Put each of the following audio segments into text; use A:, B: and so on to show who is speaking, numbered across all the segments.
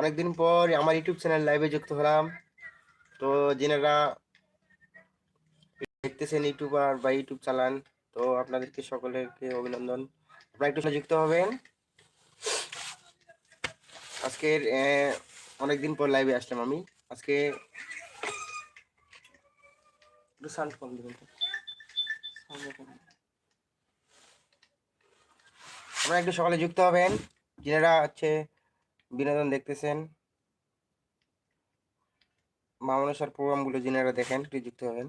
A: অনেকদিন পর আমার ইউটিউব চ্যানেল লাইভে যুক্ত হলাম। তো যেনারা দেখতেছেন ইউটিউবার বা ইউটিউব চালান, তো আপনাদেরকে সকলেরকে অভিনন্দন। আপনারা একটু যুক্ত হবেন। আজকের অনেকদিন পর লাইভে আসলাম আমি। আজকে একটু আপনারা একটু সকালে যুক্ত হবেন। যারা হচ্ছে বিনোদন দেখতেছেন মামনসার প্রোগ্রামগুলো যিনারা দেখেন একটু যুক্ত হবেন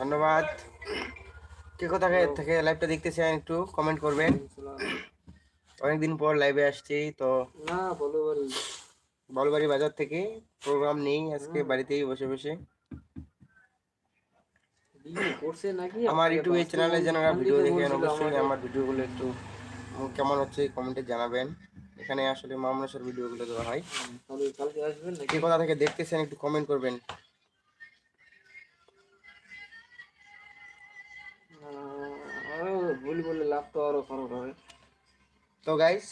A: ধন্যবাদ। কে কোথা থেকে লাইভটা দেখতেছেন একটু কমেন্ট করবেন। অনেকদিন পর লাইভে আসছি তো
B: না বলো
A: বলবাড়ি বাজার থেকে প্রোগ্রাম নেই আজকে বাড়িতেই বসে বসে। আমার ইউটিউবে চ্যানেলে যারা ভিডিও দেখেন অবশ্যই আমার ভিডিওগুলো একটু কেমন হচ্ছে কমেন্টে জানাবেন। এখানে আসলে মামনসার ভিডিওগুলো দেওয়া হয়। কে কোথা থেকে দেখতেছেন একটু কমেন্ট করবেন।
B: ভুল বললে লাভ তো আরও খারাপ হবে
A: তো গাইস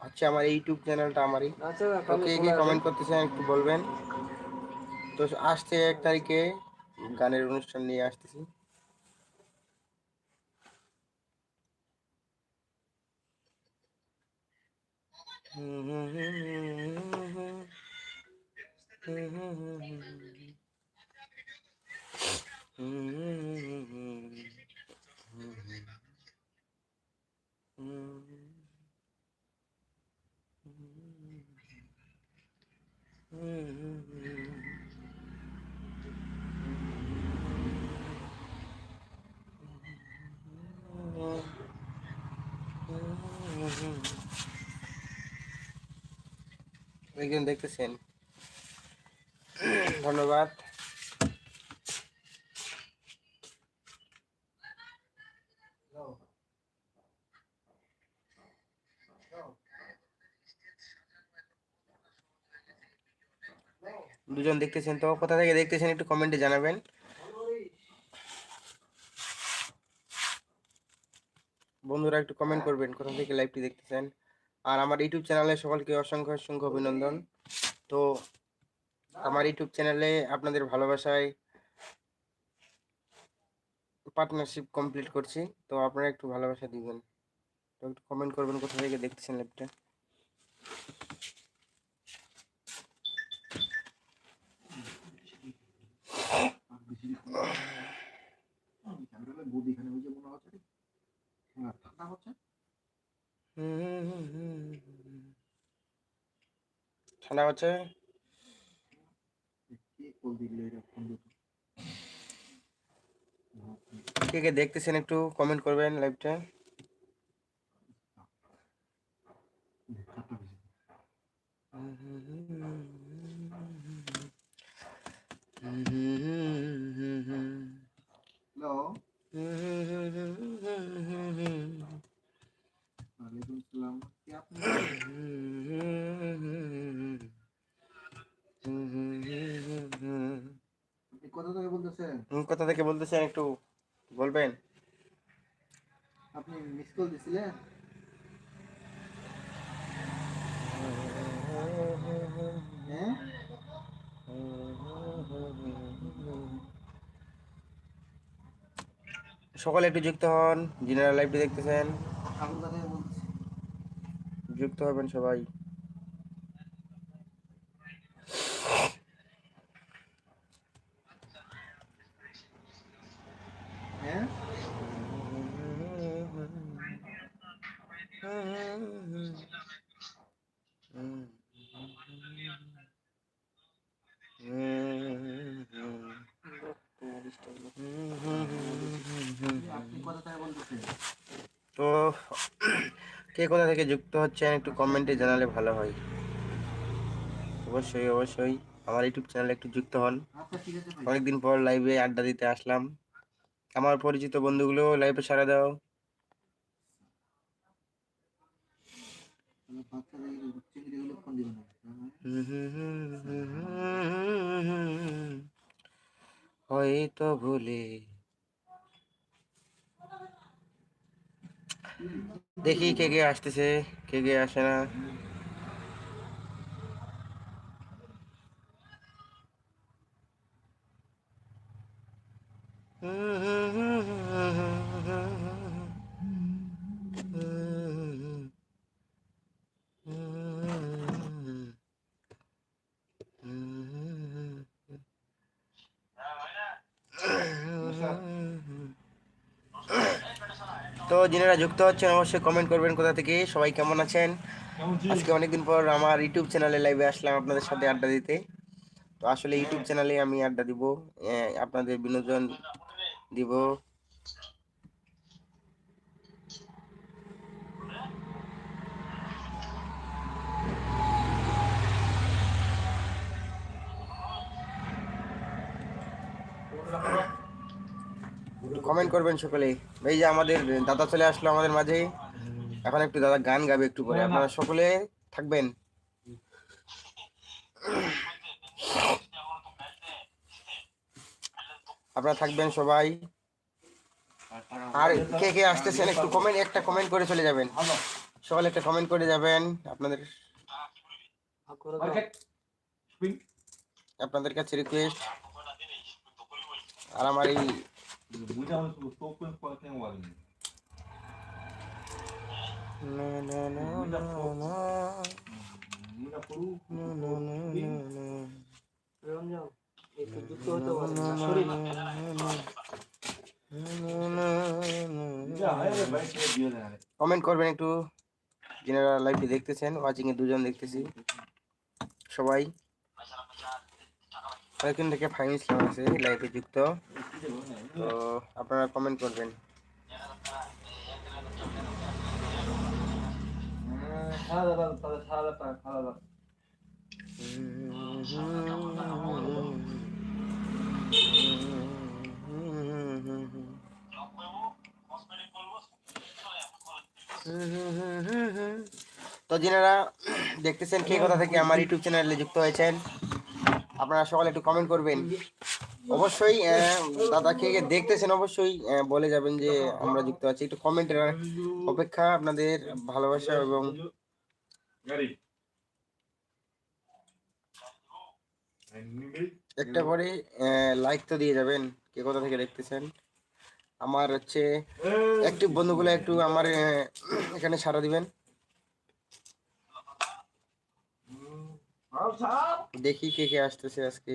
A: হচ্ছে আমার ইউটিউব চ্যানেলটা আমারই
B: আচ্ছা
A: তো কে কে। কমেন্ট করতেছেন একটু বলবেন তো আসছে এক তারিখে গানের অনুষ্ঠান নিয়ে আসতেছি একজন দেখতেছেন? ধন্যবাদ। দুজন দেখতেছেন তো? কোথা থেকে দেখতেছেন একটু কমেন্টে জানাবেন। বন্ধুরা একটু কমেন্ট করবেন, কোথা থেকে লাইভটি দেখতেছেন? আর আমার ইউটিউব চ্যানেলে সকলকে অসংখ্য অসংখ্য অভিনন্দন। তো আমার ইউটিউব চ্যানেলে আপনাদের ভালোবাসায় পার্টনারশিপ কমপ্লিট করছি। তো আপনারা একটু ভালোবাসা দিবেন। তো একটু কমেন্ট করবেন কোথা থেকে দেখতেছেন লাইভটা ঠান্ডা হচ্ছে কে কে দেখতেছেন একটু কমেন্ট করবেন লাইভটা
C: হ্যালো ওয়ালাইকুম সালাম কে আপনি কোথা থেকে বলতেছেন?
A: কোথা থেকে বলতেছেন একটু বলবেন।
C: আপনি মিস কল দিছিলেন? হ্যাঁ?
A: সকালে একটু যুক্ত হন যিনারা লাইভটি দেখতেছেন। যুক্ত হবেন সবাই
C: হ্যাঁ আপনি কোথা থেকে বলতেছেন
A: তো কে কোথা থেকে যুক্ত হচ্ছেন একটু কমেন্টে জানালে ভালো হয়। অবশ্যই অবশ্যই। আমার ইউটিউব চ্যানেলে একটু যুক্ত হন। অনেকদিন পর লাইভে আড্ডা দিতে আসলাম। আমার পরিচিত বন্ধুগুলো লাইভে সারা দাও। হয়তো ভুলে দেখি কে কে আসতেছে কে কে আসে না তো যিনারা যুক্ত হচ্ছেন অবশ্যই কমেন্ট করবেন কোথা থেকে সবাই কেমন আছেন? আজকে অনেকদিন পর আমার ইউটিউব চ্যানেলে লাইভে আসলাম আপনাদের সাথে আড্ডা দিতে। তো আসলে ইউটিউব চ্যানেলে আমি আড্ডা দিব আহ, আপনাদের বিনোদন দিব। কমেন্ট করবেন সকলে এই যে আমাদের দাদা চলে আসলো আমাদের মাঝে এখন একটু দাদা গান গাবে একটু পরে। আপনারা সকলে থাকবেন। আপনারা থাকবেন সবাই। আর কে কে আসতেছেন একটু কমেন্ট একটা কমেন্ট করে চলে যাবেন। সকালে একটা কমেন্ট করে যাবেন। আপনাদের আপনাদের কাছে রিকোয়েস্ট আর আমার এই কমেন্ট করবেন একটু। যারা লাইভটি দেখতেছেন ওয়াচিং এ দুজন দেখতেছি। সবাই। অনেকদিন থেকে ফাইন ইসলাম আছে লাইভে যুক্ত। তো আপনারা কমেন্ট করবেন। তো যিনারা দেখতেছেন কে কথা থেকে আমার ইউটিউব চ্যানেলে যুক্ত হয়েছেন আপনারা সকালে একটু কমেন্ট করবেন। অবশ্যই দাদা কে দেখতেছেন অবশ্যই বলে যাবেন যে আমরা যুক্ত আছি। একটু কমেন্টের অপেক্ষা আপনাদের ভালোবাসা এবং একটা করে লাইক তো দিয়ে যাবেন। কে কোথা থেকে দেখতেছেন? আমার হচ্ছে অ্যাক্টিভ বন্ধুগুলো একটু আমার এখানে সারা দিবেন। দেখি কে কে আসতেছে আজকে।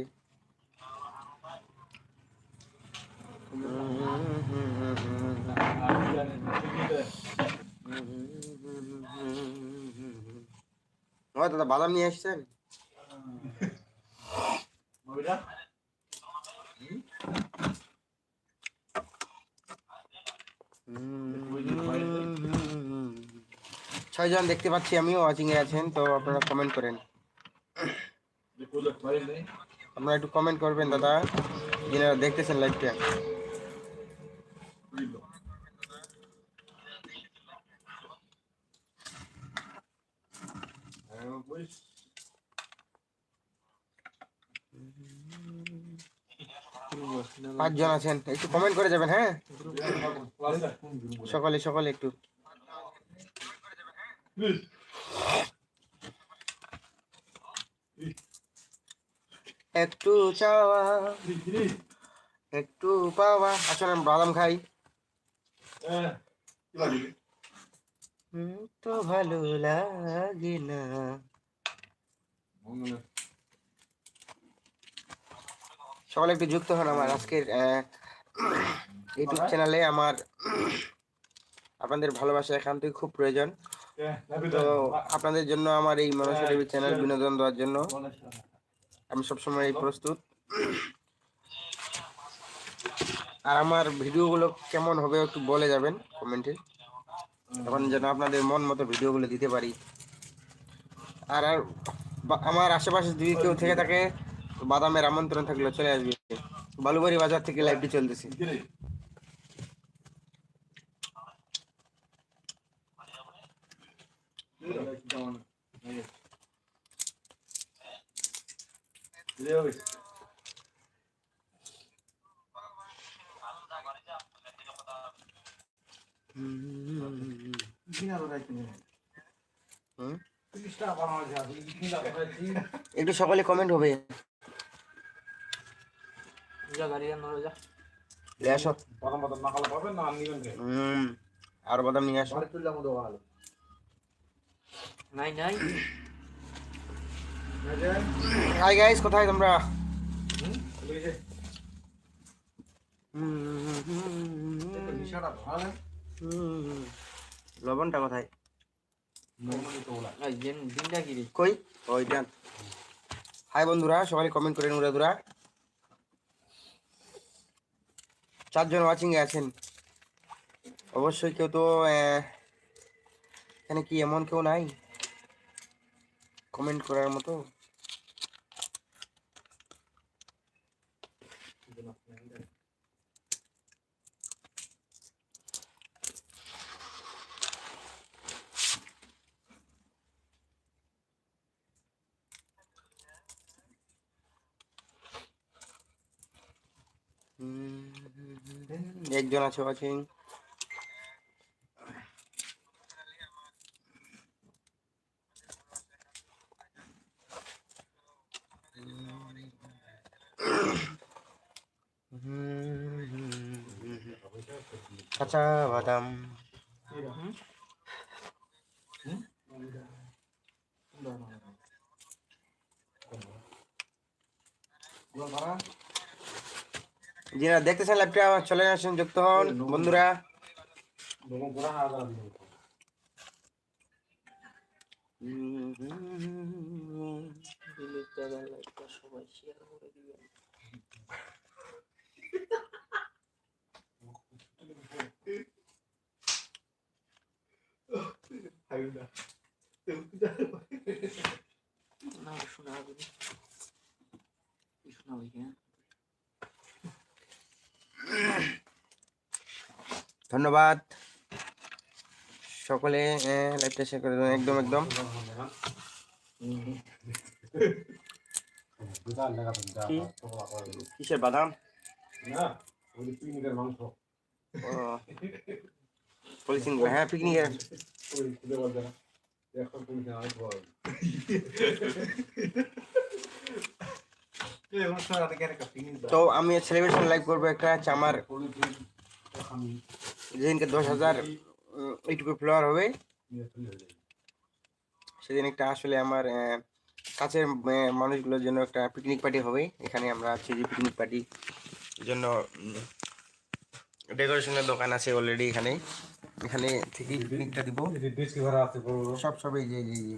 A: ও দাদা, বাদাম নিয়ে আসছেন? ছয়জন দেখতে পাচ্ছি, আমিও ওয়াচিং এ আছেন, তো আপনারা কমেন্ট করেন। আপনারা একটু কমেন্ট করবেন দাদা। যিনারা দেখতেছেন লাইভটা পাঁচজন আছেন একটু কমেন্ট করে যাবেন হ্যাঁ? সকালে সকালে একটু। একটু চাওয়া একটু পাওয়া। আসলে আমি বাদাম খাই। তো ভালো লাগে না। সকালে একটু যুক্ত হন আমার আজকের ইউটিউব চ্যানেলে আমার আপনাদের ভালোবাসা একান্তই খুব প্রয়োজন। তো আপনাদের জন্য আমার এই মানুষের চ্যানেল বিনোদন দেওয়ার জন্য আমি সবসময় প্রস্তুত। আর আমার ভিডিওগুলো কেমন হবে একটু বলে যাবেন কমেন্টে। তখন যেন আপনাদের মন মতো ভিডিওগুলো দিতে পারি। আর আর আমার আশেপাশে যদি কেউ থেকে থাকে বাদামের আমন্ত্রণ থাকলে চলে আসবে। বালুবাড়ি বাজার থেকে লাইভটি চলতেছে হুম? একটু সকালে কমেন্ট হবে। হুম আর বাদাম নিয়ে আসো।
B: নাই নাই।
A: হাই গাইস কোথায় তোমরা?
B: দিন দিনটা কি রে?
A: কই? ওই দেন। হাই বন্ধুরা সবাই কমেন্ট করেন উড়াদুরা। চারজন ওয়াচিং এ আছেন। অবশ্যই কেউ তো এখানে কি এমন কেউ নাই? কমেন্ট করার মতো হুম, একজন আছে ওয়াচিং কাঁচা বাদাম। যারা দেখতেছেন লাইভটা চলে আসেন যুক্ত হন বন্ধুরা।
B: ডিলিট দাদা লাইকটা সবাই শেয়ার করে দিবেন না শোনা হবে শোনা হবে হ্যাঁ
A: ধন্যবাদ। সকলে লাইভটা শেয়ার করে দেবেন, একদম একদম? কিসের বাদাম? হ্যাঁ তো আমি সেলিব্রেশন লাইভ করব একটা আমার যেদিনকে দশ হাজার এইটুকু ফ্লোয়ার হবে সেদিন একটা আসলে আমার আহ, কাছের আহ, মানুষগুলোর জন্য একটা পিকনিক পার্টি হবে। এখানে আমরা আছি যে পিকনিক পার্টি জন্য ডেকোরেশনের দোকান আছে অলরেডি এখানে। এখানে থেকে পিকনিকটা দিব। সব সবই যে যে যে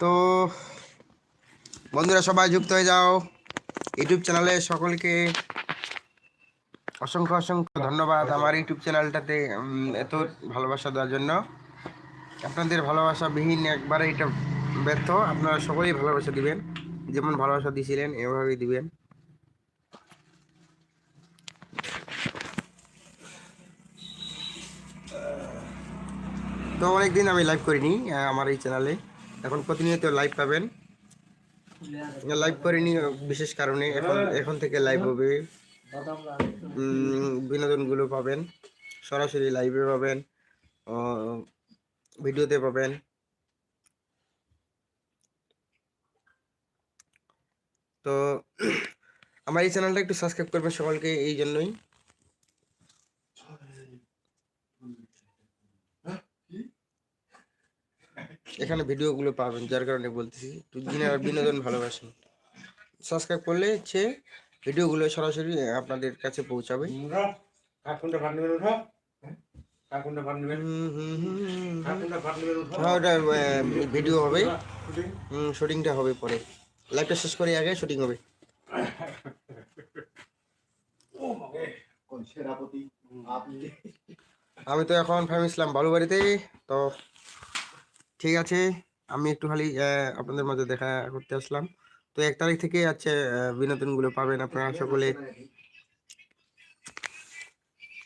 A: তো বন্ধুরা সবাই যুক্ত হয়ে যাও। ইউটিউব চ্যানেলে সকলকে অসংখ্য অসংখ্য ধন্যবাদ আমার ইউটিউব চ্যানেলটাতে এত ভালোবাসা দেওয়ার জন্য। আপনাদের ভালোবাসা বিহীন একবারে এটা ব্যর্থ। আপনারা সকলেই ভালোবাসা দিবেন। যেমন ভালোবাসা দিয়েছিলেন এভাবেই দিবেন। তো অনেকদিন আমি লাইভ করিনি আমার এই চ্যানেলে। এখন প্রতিনিয়ত লাইভ পাবেন। লাইভ করিনি, বিশেষ কারণে এখন এখন থেকে লাইভ হবে। বিনোদনগুলো পাবেন, সরাসরি লাইভে পাবেন ভিডিওতে পাবেন। তো, আমার এই চ্যানেলটা একটু সাবস্ক্রাইব করবেন সকলকে এই জন্যই। এখানে ভিডিওগুলো পাবেন যার কারণে বলতেছি একটু যিনারা বিনোদন ভালোবাসেন সাবস্ক্রাইব করলে হচ্ছে ভিডিওগুলো সরাসরি আপনাদের কাছে পৌঁছাবে। হ্যাঁ ওটা ভিডিও হবে। শুটিংটা হবে পরে। লাইভটা শেষ করে আগে শুটিং হবে। আমি তো এখন ফাহিম ইসলাম বালুবাড়িতে তো ঠিক আছে, আমি একটু খালি আপনাদের মাঝে দেখা করতে আসলাম। তো এক তারিখ থেকে আছে বিনোদনগুলো পাবেন আপনারা সকলে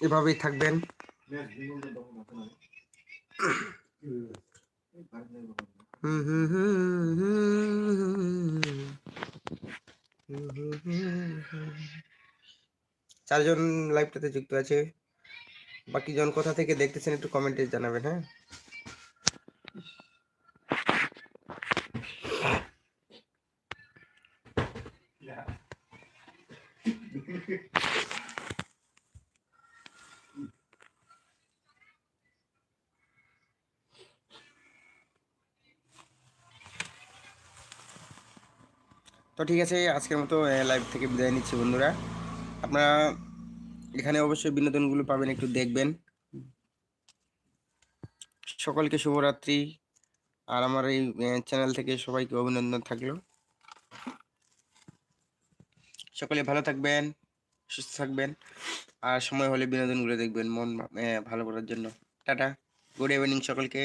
A: এভাবেই থাকবেন। হুম হুম হুম চারজন লাইভটাতে যুক্ত আছে। বাকিজন কোথা থেকে দেখতেছেন একটু কমেন্টে জানাবেন হ্যাঁ? ঠিক আছে, আজকের মতো লাইভ থেকে বিদায় নিচ্ছি বন্ধুরা। আপনারা এখানে অবশ্যই বিনোদনগুলো পাবেন, একটু দেখবেন। সকলকে শুভরাত্রি। আর আমার এই চ্যানেল থেকে সবাইকে অভিনন্দন থাকল। সকলে ভালো থাকবেন, সুস্থ থাকবেন। আর সময় হলে বিনোদনগুলো দেখবেন, মন ভালো করার জন্য। টাটা গুড ইভিনিং সকলকে।